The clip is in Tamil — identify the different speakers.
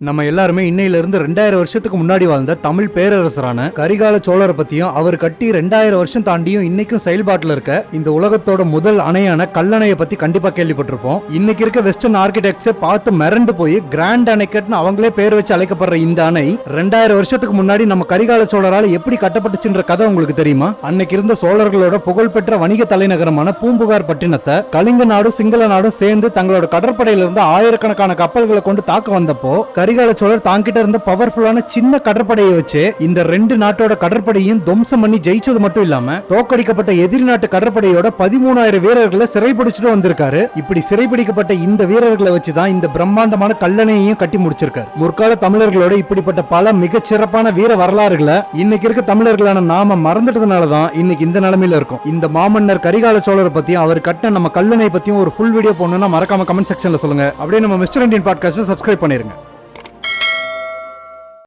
Speaker 1: நம்ம எல்லாருமே இன்னையில இருந்து ரெண்டாயிரம் வருஷத்துக்கு முன்னாடி வாழ்ந்த தமிழ் பேரரசரான கரிகால சோழரை பத்தியும் அவர் கட்டி ரெண்டாயிரம் வருஷம் தாண்டியும் இன்னைக்கும் செயல்பாட்டில் இருக்க இந்த உலகத்தோட முதல் அணையான கல்லணையை பத்தி கண்டிப்பா கேள்விப்பட்டிருப்போம். இன்னைக்கு இருக்க வெஸ்டர்ன் ஆர்கிடெக்ட்ஸை பார்த்து மிரண்டு போய் கிராண்ட் அணைக்கட்னு அவங்களே பேர் வச்சு அழைக்கப்படுற இந்த அணை ரெண்டாயிரம் வருஷத்துக்கு முன்னாடி நம்ம கரிகால சோழரால் எப்படி கட்டப்பட்டுச்சுன்ற கதை உங்களுக்கு தெரியுமா? அன்னைக்கு இருந்த சோழர்களோட புகழ்பெற்ற வணிக தலைநகரமான பூம்புகார் பட்டினத்தை கலிங்க நாடும் சிங்கள நாடும் சேர்ந்து தங்களோட கடற்படையிலிருந்து ஆயிரக்கணக்கான கப்பல்களை கொண்டு தாக்க வந்தப்போ கரிகால சோழர் தாங்கிட்ட இருந்த பவர்ஃபுல்லான சின்ன கடற்படையை வச்சு இந்த ரெண்டு நாட்டோட கடற்படையும் துவம்சம் பண்ணி ஜெயிச்சது மட்டும் இல்லாம தோக்கடிக்கப்பட்ட எதிரி நாட்டு கடற்படையோட பதிமூணாயிரம் வீரர்களை சிறைபிடிச்சிட்டு வந்திருக்காரு. இப்படி சிறைபிடிக்கப்பட்ட இந்த வீரர்களை வச்சுதான் இந்த பிரம்மாண்டமான கல்லணையையும் கட்டி முடிச்சிருக்காரு. முற்கால தமிழர்களோட இப்படிப்பட்ட பல மிகச்சிறப்பான வீர வரலாறுகளை இன்னைக்கு இருக்க தமிழர்களான நாம மறந்துட்டதுனால தான் இன்னைக்கு இந்த நிலைமையில இருக்கும். இந்த மாமன்னர் கரிகால சோழரை பத்தியும் அவர் கட்ட நம்ம கல்லணை பத்தியும் ஒரு ஃபுல் வீடியோ போடணும்னா மறக்காம கமெண்ட் செக்ஷன்ல சொல்லுங்க. அப்படியே நம்ம மிஸ்டர் இந்தியன் பாட்காஸ்ட் சப்ஸ்கிரைப் பண்ணிருங்க.